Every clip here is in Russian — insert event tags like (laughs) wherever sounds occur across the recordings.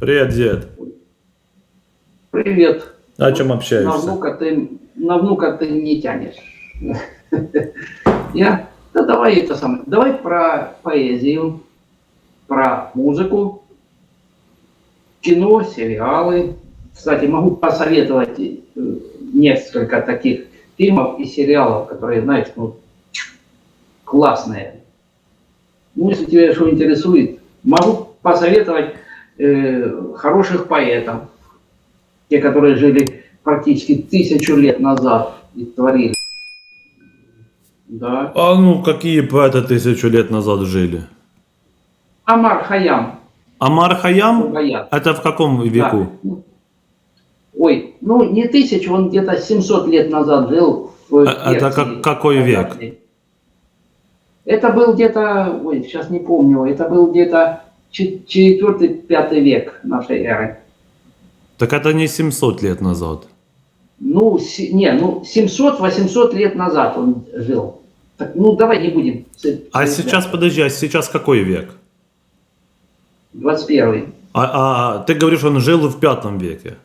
Привет, дед. Привет. О чем На общаешься? внука ты, на внука ты не тянешь. Я, да давай это самое, давай про поэзию, про музыку, кино, сериалы. Кстати, могу посоветовать э, несколько таких фильмов и сериалов, которые, знаешь, ну, классные. Ну, если тебя что интересует, могу посоветовать э, хороших поэтов, те, которые жили практически тысячу лет назад и творили. Да. А ну, какие поэты тысячу лет назад жили? Амар Хаям. Амар Хаям? Это в каком веку? Да. Ой, ну не тысячу, он где-то 700 лет назад жил в А- это как- какой век? Это был где-то, ой, сейчас не помню, это был где-то 4-5 век нашей эры. Так это не 700 лет назад. Ну, не, ну 700-800 лет назад он жил. Так, ну давай не будем. А сейчас, подожди, а сейчас какой век? 21 А, а ты говоришь, он жил в пятом веке.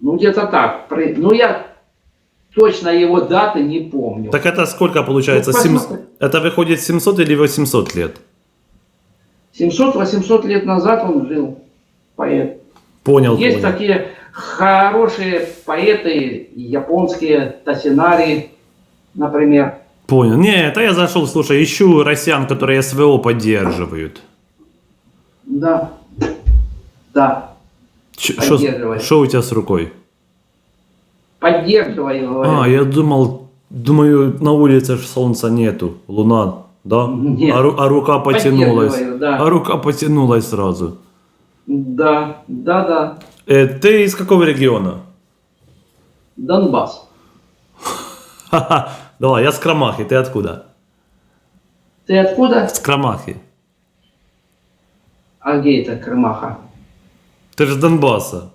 Ну, где-то так. Ну, я точно его даты не помню. Так это сколько получается? Ну, Сем- посмотри. Это выходит 700 или 800 лет? 700-800 лет назад он жил, поэт. Понял, Есть понял. такие хорошие поэты, японские, Тасинари, например. Понял. Не, это я зашел, слушай, ищу россиян, которые СВО поддерживают. Да. Да. Что у тебя с рукой? Поддерживаю, говорю. А, я думал, думаю, на улице ж солнца нету, луна, да? Нет. А, ру- а рука потянулась. Да. А рука потянулась сразу. Да, да, да. Э, ты из какого региона? Донбасс. Ха-ха. Давай, я с Крамахи, ты откуда? Ты откуда? С Крамахи. А где это Крымаха? Ты же с Донбасса.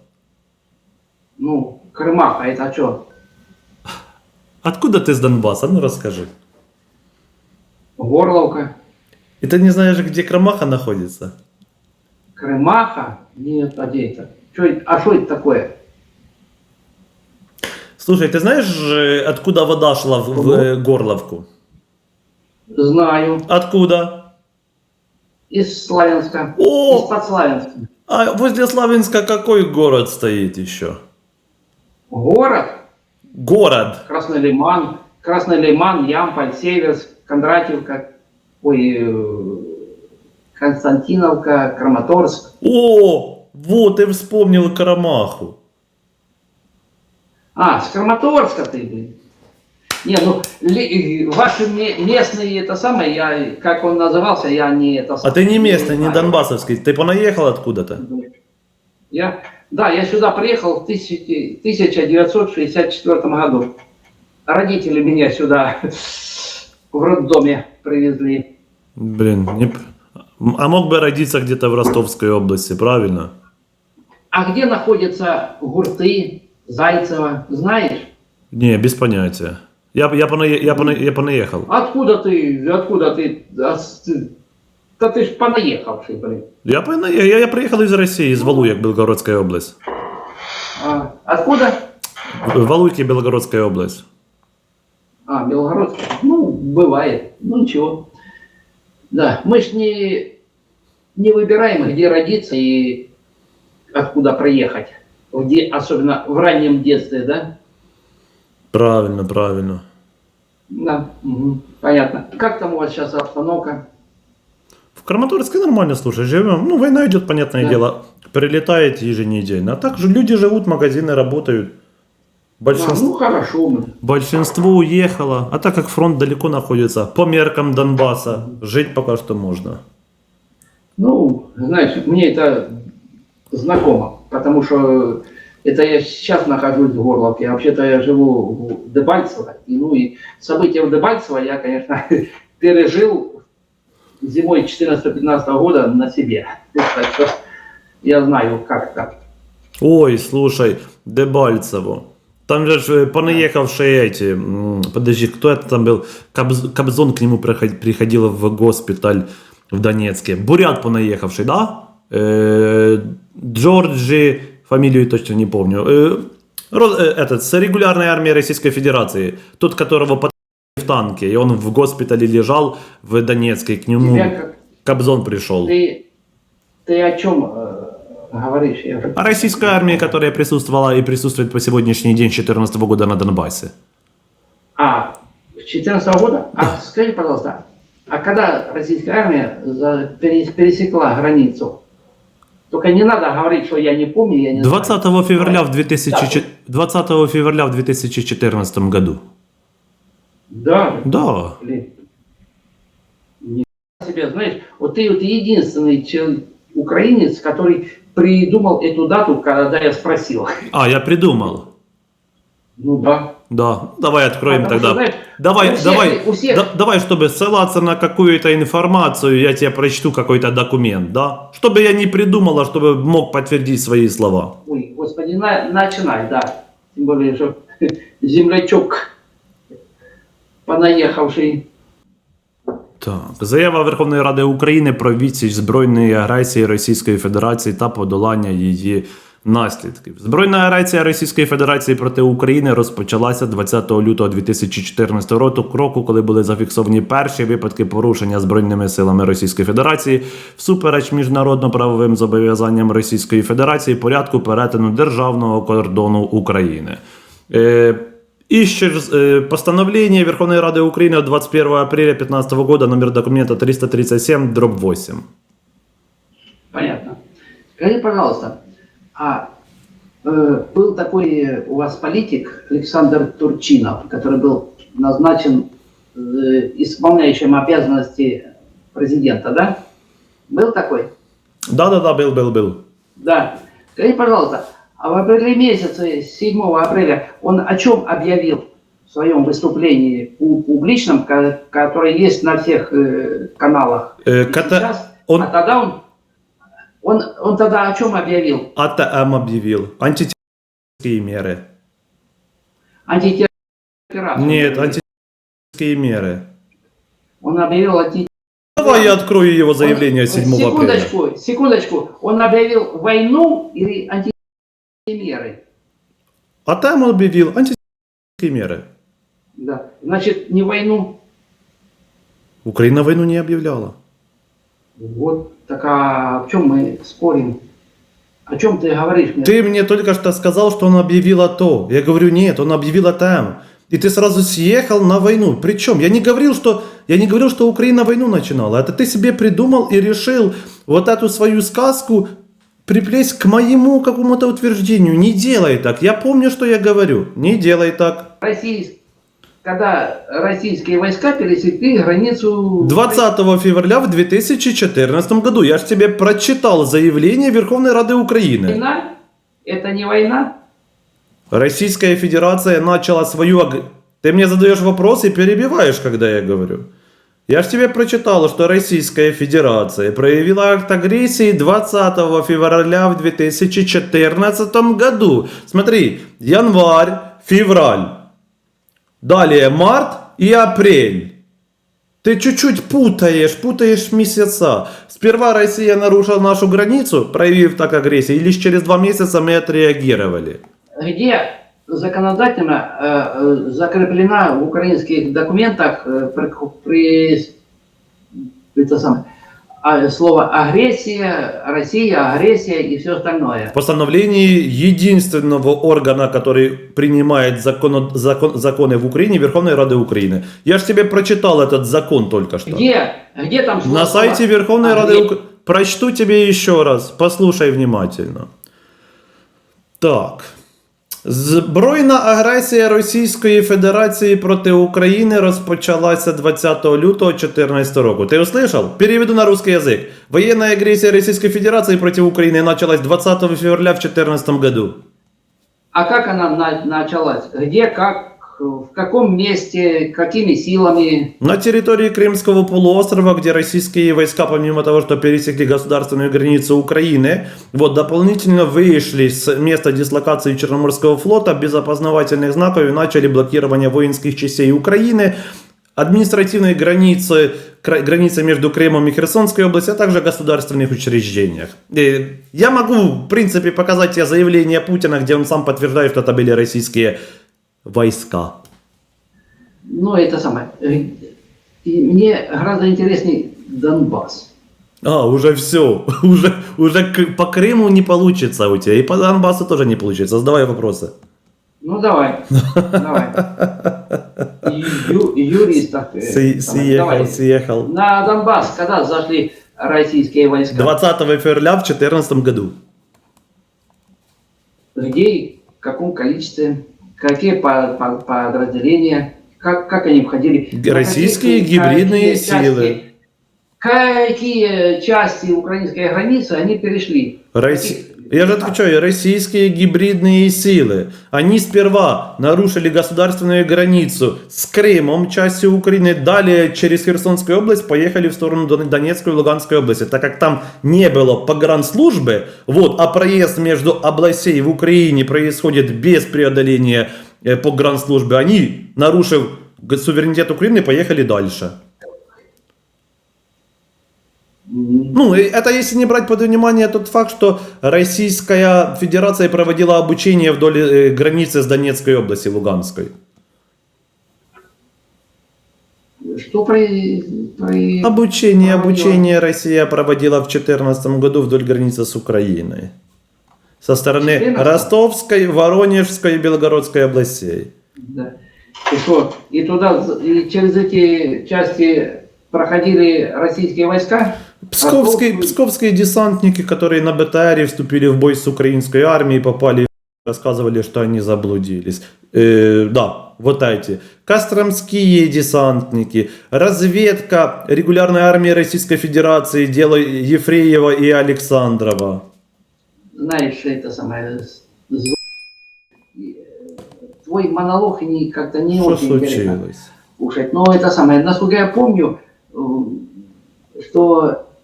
Ну, Крымаха, это что? Откуда ты с Донбасса? Ну расскажи. Горловка. И ты не знаешь, где Крамаха находится? Крымаха? Нет, а где это? Чё а что это такое? Слушай, ты знаешь, э, откуда вода шла в, в, э, Горловку? Знаю. Откуда? Из Славянска. О! Из-под Славянска. А возле Славянска какой город стоит еще? Город. Город. Красный Лиман. Красный Лиман, Ямполь, Северск, Кондратьевка. Ой, э, Константиновка, Краматорск. О, вот ты вспомнил Карамаху. А, с Краматорска ты, блин. Не, ну, ли- э, ваши ме- местные, это самое, я, как он назывался, я не это А ты не местный, не знаю. донбассовский. Ты понаехал откуда-то? Я, да, я сюда приехал в тысячи- 1964 году. Родители меня сюда в роддоме привезли. Блин, не... а мог бы родиться где-то в Ростовской области, правильно? А где находятся Гурты, Зайцево, знаешь? Не, без понятия. Я, я, понае- я, понае- я понаехал. Откуда ты, откуда ты, а да ты ж понаехавший, блин. Я, пона- я, я приехал из России, из Валуек, Белгородская область. А, откуда? Валуйки, Белгородская область. А, Белгород. Ну, бывает. Ну, ничего. Да, мы ж не, не выбираем, где родиться и откуда приехать. Где, особенно в раннем детстве, да? Правильно, правильно. Да, мгм, понятно. Как там у вас сейчас обстановка? В Краматорске нормально, слушай, живем. Ну, война идет, понятное Да. дело. Прилетает еженедельно. А так же люди живут, магазины работают. Большинство, ну, хорошо. большинство уехало. А так как фронт далеко находится, по меркам Донбасса, жить пока что можно. Ну, знаешь, мне это знакомо, потому что это я сейчас нахожусь в Горловке, а вообще-то я живу в Дебальцево. И, ну и события в Дебальцево я, конечно, (laughs) пережил зимой 14-15 года на себе. (laughs) Так что я знаю, как это. Ой, слушай, Дебальцево. Там же э, понаехавшие эти, подожди, кто это там был? Кобз- Кобзон к нему приход- приходил в госпиталь в Донецке. Бурят понаехавший, да? Э, Джорджи, фамилию точно не помню. Э, э, этот, с регулярной армии Российской Федерации. Тот, которого под в танке. И он в госпитале лежал в Донецке. К нему Тебя как... Кобзон пришел. Ты, ты о чем э, говоришь? Я А российская армия, которая присутствовала и присутствует по сегодняшний день 2014 года на Донбассе. А, с 14 года? А скажи, пожалуйста, а когда российская армия пересекла границу? Только не надо говорить, что я не помню, я не 20 знаю. февраля в 2000 20 февраля в 2014 году. Да, Да. блин. Себе, знаешь, вот ты вот единственный чел- украинец, который придумал эту дату, когда я спросил. А, я придумал. Ну да. Да, давай откроем Потому тогда. что, знаешь, давай, у всех- давай, у всех- да- давай, чтобы ссылаться на какую-то информацию, я тебе прочту какой-то документ, да? Чтобы я не придумал, а чтобы мог подтвердить свои слова. Ой, господи, на- начинай, да. Тем более, что (laughs) землячок понаехавший. Так, заява Верховної Ради України про відсіч збройної агресії Російської Федерації та подолання її наслідків. Збройна агресія Російської Федерації проти України розпочалася 20 лютого 2014 року, коли були зафіксовані перші випадки порушення збройними силами Російської Федерації всупереч міжнародно-правовим зобов'язанням Російської Федерації порядку перетину державного кордону України. Е, Ищешь э, постановление Верховной Рады Украины от 21 апреля 2015 года, номер документа 337, дробь 8. Понятно. Скажи, пожалуйста, а э, был такой э, у вас политик Александр Турчинов, который был назначен э, исполняющим обязанности президента, да? Был такой? Да-да-да, был, был, был. Да. Скажи, пожалуйста, а в апреле месяце, 7 апреля, он о чем объявил в своем выступлении пу- публичном, ко- которое есть на всех э, каналах? Э, ката- сейчас? он- А тогда он, он, он тогда о чем объявил? АТМ объявил. Антитеррористические меры. Антитеррористическую Нет, антитеррористические меры. Он объявил анти... Давай я открою его заявление Он- 7 апреля. Секундочку, секундочку. Он объявил войну или антимеры? АТМ объявил антитеррористические меры. Да. Значит, не войну. Украина войну не объявляла. Вот, так а в чем мы спорим? О чем ты говоришь мне? Ты мне только что сказал, что он объявил АТО. Я говорю, нет, он объявил АТМ. И ты сразу съехал на войну. Причем я не говорил, что я не говорил, что Украина войну начинала. Это ты себе придумал и решил вот эту свою сказку приплесть к моему какому-то утверждению. Не делай так. Я помню, что я говорю. Не делай так. Российс- Когда российские войска пересекли границу... 20 февраля в 2014 году я же тебе прочитал заявление Верховной Рады Украины. Война? Это не война? Российская Федерация начала свою... Ты мне задаешь вопрос и перебиваешь, когда я говорю. Я же тебе прочитал, что Российская Федерация проявила акт агрессии 20 февраля в 2014 году. Смотри, январь, февраль. Далее март и апрель. Ты чуть-чуть путаешь, путаешь месяца. Сперва Россия нарушила нашу границу, проявив так агрессию, и лишь через два месяца мы отреагировали. Где законодательно э, э, закреплена в украинских документах э, при, при- это самое, а, слово агрессия, Россия, агрессия и все остальное. В постановлении единственного органа, который принимает законо- закон- законы в Украине, Верховной Рады Украины. Я же тебе прочитал этот закон только что. Где, где там слово? На сайте Верховной А, Рады? Украины. Прочту тебе еще раз. Послушай внимательно. Так. Збройна агресія Російської Федерації проти України розпочалася 20 лютого 2014 року. Ты услышал? Переведу на русский язык. Военная агрессия Российской Федерации против Украины началась 20 февраля в 2014 году. А как она на- началась? Где, как, В каком месте, какими силами? На территории Крымского полуострова, где российские войска, помимо того, что пересекли государственную границу Украины, вот дополнительно вышли с места дислокации Черноморского флота без опознавательных знаков и начали блокирование воинских частей Украины, административной границы границы между Крымом и Херсонской областью, а также государственных учреждениях. И я могу, в принципе, показать тебе заявление Путина, где он сам подтверждает, что это были российские войска. Ну, это самое. Э, И мне гораздо интересней Донбасс. А, уже все. (laughs) Уже, уже по Крыму не получится у тебя. И по Донбассу тоже не получится. Задавай вопросы. Ну, давай. Давай. (laughs) Ю- юрист так. э, Си- Съехал, давай. съехал. На Донбасс когда зашли российские войска? 20 февраля в 2014 году. Людей, в каком количестве, какие по- по- подразделения, как, как они входили? Российские какие- гибридные какие части- силы. Какие части украинской границы они перешли? Росси- Какие- Я же отвечаю, российские гибридные силы. Они сперва нарушили государственную границу с Крымом, частью Украины, далее через Херсонскую область поехали в сторону Дон- Донецкой и Луганской области. Так как там не было погранслужбы, вот, а проезд между областей в Украине происходит без преодоления э, погранслужбы, они, нарушив суверенитет Украины, поехали дальше. Ну, это если не брать под внимание тот факт, что Российская Федерация проводила обучение вдоль э, границы с Донецкой области, Луганской. Что про... про- Обучение, обучение Россия проводила в 2014 году вдоль границы с Украиной. Со стороны 14? Ростовской, Воронежской и Белгородской областей. Да. И что? И туда, и через эти части проходили российские войска? Псковские, псковские десантники, которые на БТРе вступили в бой с украинской армией, попали рассказывали, что они заблудились. Э, да, вот эти. Костромские десантники, разведка регулярной армии Российской Федерации, дело Ефреева и Александрова. Знаешь, это самое... э, Твой монолог не, как-то не Что очень интересно случилось? слушать. Но это самое, насколько я помню, м,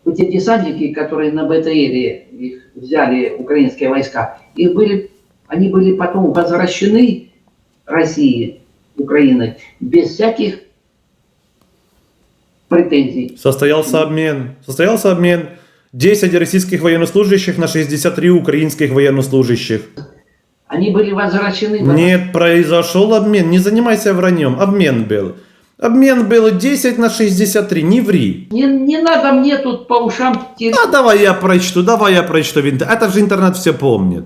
что эти десантники, которые на БТРе их взяли украинские войска, их были, они были потом возвращены России, Украиной, без всяких претензий. Состоялся обмен. Состоялся обмен. 10 российских военнослужащих на 63 украинских военнослужащих. Они были возвращены... Нет, произошел обмен. Не занимайся враньем. Обмен был. Обмен был 10 на 63. Не ври. Не, не надо мне тут по ушам тереть. А давай я прочту, давай я прочту. в інтер- Это же интернет все помнит.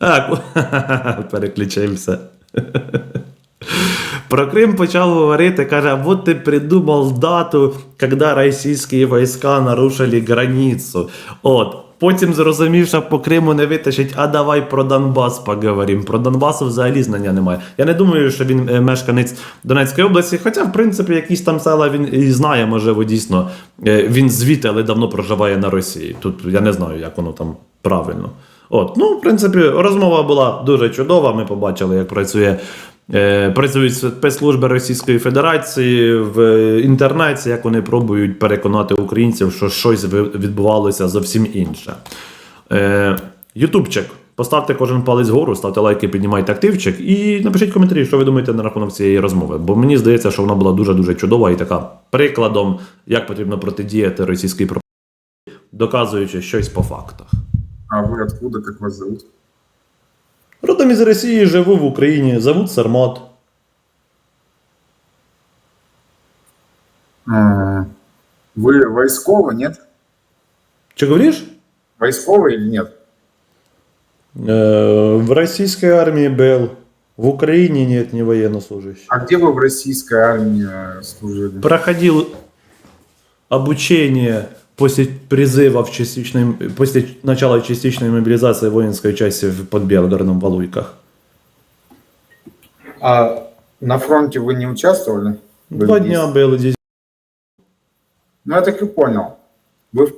А, (laughs) переключаємося. (laughs) Про Крим почав говорити, каже, а вот ти придумав дату, коли російські війська нарушили границю. От. Потім зрозумів, що по Криму не витащить, а давай про Донбас поговоримо. Про Донбас взагалі знання немає. Я не думаю, що він е, мешканець Донецької області, хоча, в принципі, якісь там села він і знає, можливо, дійсно. Е, Він звідти, але давно проживає на Росії. Тут я не знаю, як воно там правильно. От, ну, в принципі, розмова була дуже чудова. Ми побачили, як працює. Е, Працюють спецслужби Російської Федерації в інтернеті, як вони пробують переконати українців, що щось відбувалося зовсім інше. Е, Ютубчик, поставте кожен палець вгору, ставте лайки, піднімайте активчик і напишіть коментарі, що ви думаєте на рахунок цієї розмови. Бо мені здається, що вона була дуже-дуже чудова і така прикладом, як потрібно протидіяти російській пропаганді, доказуючи щось по фактах. А вы откуда, как вас зовут? Родом із Росії живу в Україні, зовут Сармат. А, Вы войсковый, нет? Чи говориш? Войсковый или нет? Е, в російській армії был. В Україні нет не военнослужащих. А где вы в российской армии э, служили? Проходил обучение после призыва в частичной, после начала частичной мобилизации воинской части в- под Белгородом в Алуйках. А на фронте вы не участвовали? Вы Два здесь? дня был здесь. Ну, я так и понял. Вы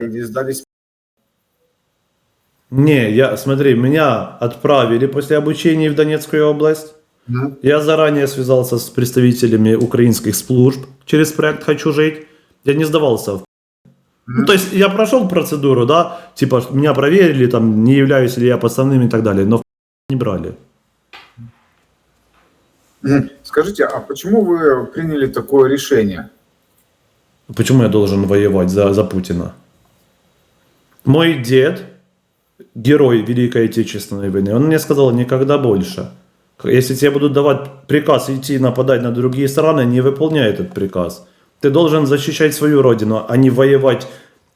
сдались? Не, я, смотри, меня отправили после обучения в Донецкую область. Мгм. Я заранее связался с представителями украинских служб через проект «Хочу жить». Я не сдавался. Ну, то есть я прошел процедуру, да, типа меня проверили, там, не являюсь ли я подставным и так далее, но не брали. Скажите, а почему вы приняли такое решение? Почему я должен воевать за, за Путина? Мой дед, герой Великой Отечественной войны, он мне сказал никогда больше. Если тебе будут давать приказ идти нападать на другие страны, не выполняй этот приказ. Ты должен защищать свою родину, а не воевать,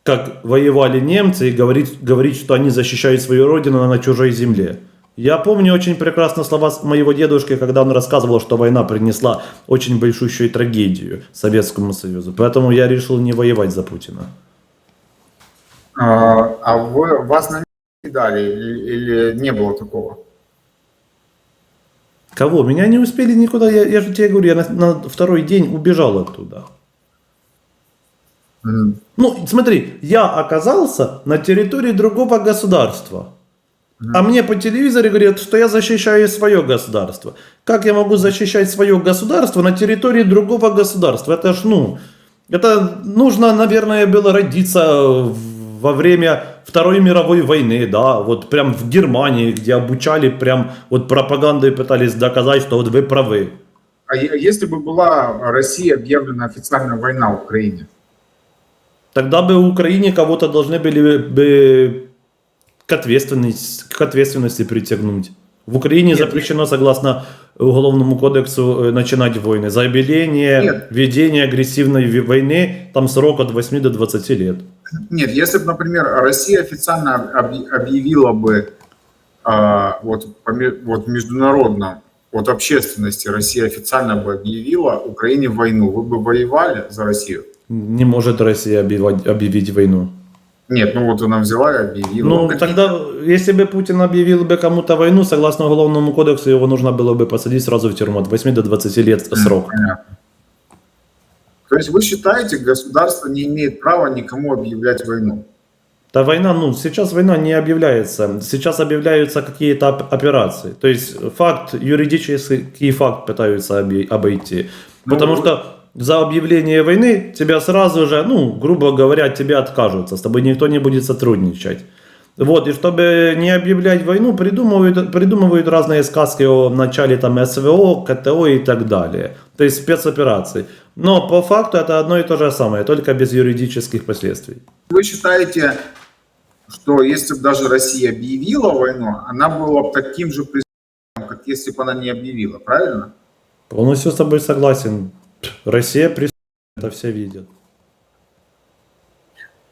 как воевали немцы, и говорить, говорить что они защищают свою родину на чужой земле. Я помню очень прекрасно слова моего дедушки, когда он рассказывал, что война принесла очень большущую трагедию Советскому Союзу. Поэтому я решил не воевать за Путина. А, а вы, вас на дали или, или не было такого? Кого? Меня не успели никуда, я, я же тебе говорю, я на, на второй день убежал оттуда. Ну, смотри, я оказался на территории другого государства. А мне по телевизору говорят, что я защищаю свое государство. Как я могу защищать свое государство на территории другого государства? Это ж, ну, это нужно, наверное, было родиться во время Второй мировой войны, да, вот прям в Германии, где обучали, прям вот пропагандой пытались доказать, что вот вы правы. А если бы была Россия объявлена официальная война Украине? Тогда бы в Украине кого-то должны были бы к ответственности, к ответственности притягнуть. В Украине Нет, запрещено, согласно Уголовному кодексу, э, начинать войны. За объявление, Нет. ведение агрессивной войны, там срок от 8 до 20 лет. Нет, если бы, например, Россия официально объ- объявила бы а, вот, вот международно, вот общественности Россия официально бы объявила Украине войну, вы бы воевали за Россию? Не может Россия объявать- объявить войну. Нет, ну вот она взяла и объявила. Ну, тогда, если бы Путин объявил бы кому-то войну, согласно Уголовному кодексу, его нужно было бы посадить сразу в тюрьму от 8 до 20 лет срок. Понятно. То есть вы считаете, государство не имеет права никому объявлять войну? Да война, ну, сейчас война не объявляется. Сейчас объявляются какие-то оп- операции. То есть факт, юридический факт пытаются обойти. Ну, Потому что за объявление войны тебя сразу же, ну, грубо говоря, тебя откажутся. С тобой никто не будет сотрудничать. Вот, и чтобы не объявлять войну, придумывают, придумывают разные сказки о начале там СВО, КТО и так далее. То есть спецопераций. Но по факту это одно и то же самое, только без юридических последствий. Вы считаете, что если бы даже Россия объявила войну, она была бы таким же преступлением, как если бы она не объявила, правильно? Полностью с тобой согласен. Россия преступник, это все видят.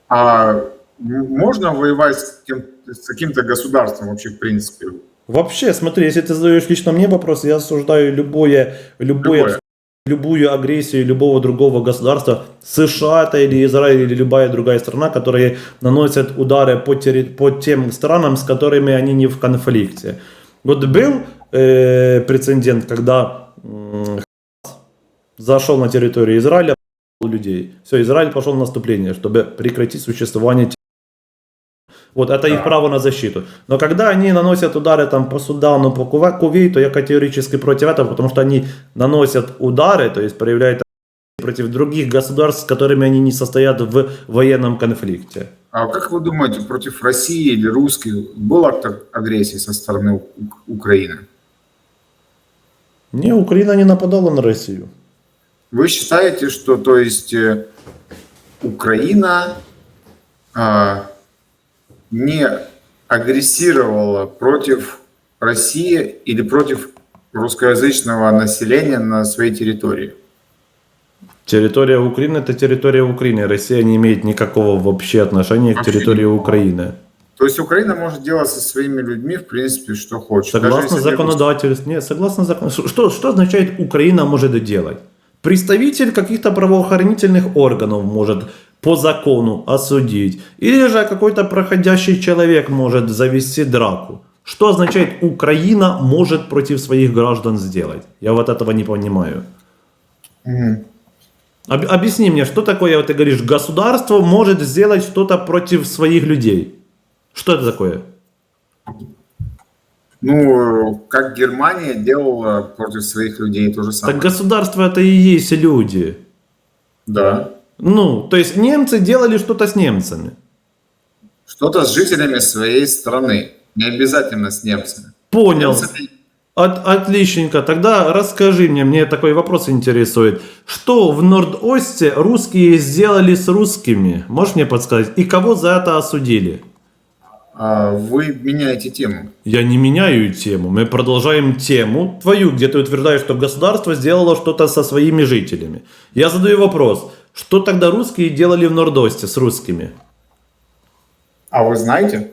А можно воевать с, кем- с каким-то государством вообще в принципе? Вообще, смотри, если ты задаешь лично мне вопрос, я осуждаю любое, любое, Любое. любую агрессию любого другого государства, США это или Израиль, или любая другая страна, которые наносят удары по, терри- по тем странам, с которыми они не в конфликте. Вот был э, прецедент, когда зашел на территорию Израиля, людей. Все, Израиль пошел в наступление, чтобы прекратить существование вот, это их право на защиту. Но когда они наносят удары там по Судану, по Кувейту, я категорически против этого, потому что они наносят удары, то есть проявляют против других государств, с которыми они не состоят в военном конфликте. А как вы думаете, против России или русских был акт агрессии со стороны Украины? Не, Украина не нападала на Россию. Вы считаете, что то есть э, Украина а, не агрессировала против России или против русскоязычного населения на своей территории? Территория Украины это территория Украины. Россия не имеет никакого вообще отношения к Вообще территории никакого. Украины. То есть Украина может делать со своими людьми, в принципе, что хочет. Согласно законодательству. Нет, согласно законодательству. Что, что означает Украина может делать? Представитель каких-то правоохранительных органов может по закону осудить. Или же какой-то проходящий человек может завести драку. Что означает Украина может против своих граждан сделать? Я вот этого не понимаю. Мгм. Об- объясни мне, что такое, вот ты говоришь, государство может сделать что-то против своих людей? Что это такое? Ну, как Германия делала против своих людей то же самое. Так государство это и есть люди. Да. Ну, то есть немцы делали что-то с немцами. Что-то с жителями своей страны. Не обязательно с немцами. Понял. Немцами, От, отличненько. Тогда расскажи мне, мне такой вопрос интересует. Что в Норд-Осте русские сделали с русскими? Можешь мне подсказать? И кого за это осудили? А, Вы меняете тему. Я не меняю тему. Мы продолжаем тему твою, где ты утверждаешь, что государство сделало что-то со своими жителями. Я задаю вопрос. Что тогда русские делали в Нордосте с русскими? А вы знаете?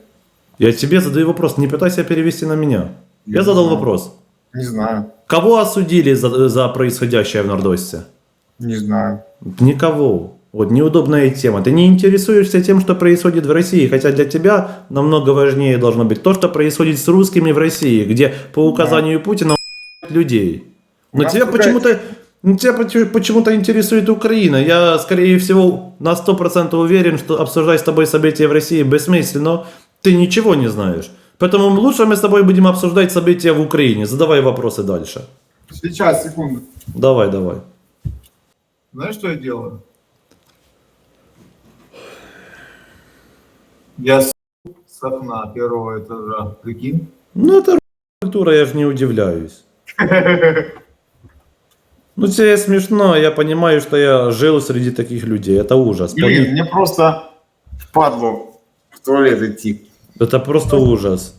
Я тебе задаю вопрос, не пытайся перевести на меня. Я Я задал знаю. вопрос. Не знаю. Кого осудили за, за происходящее в Нордосте? Не знаю. Никого. Вот неудобная тема. Ты не интересуешься тем, что происходит в России, хотя для тебя намного важнее должно быть то, что происходит с русскими в России, где по указанию Путина людей. Но нас тебя почему-то ну, тебя почему- почему-то интересует Украина. Я, скорее всего, на 100% уверен, что обсуждать с тобой события в России бессмысленно. Ты ничего не знаешь. Поэтому лучше мы с тобой будем обсуждать события в Украине. Задавай вопросы дальше. Сейчас, секунду. Давай, давай. Знаешь, что я делаю? Я с окна первого этажа. Прикинь? Ну, это культура, я же не удивляюсь. (laughs) Ну, тебе смешно, я понимаю, что я жил среди таких людей. Это ужас. Блин, мне просто впадло в туалет идти. Это просто ужас.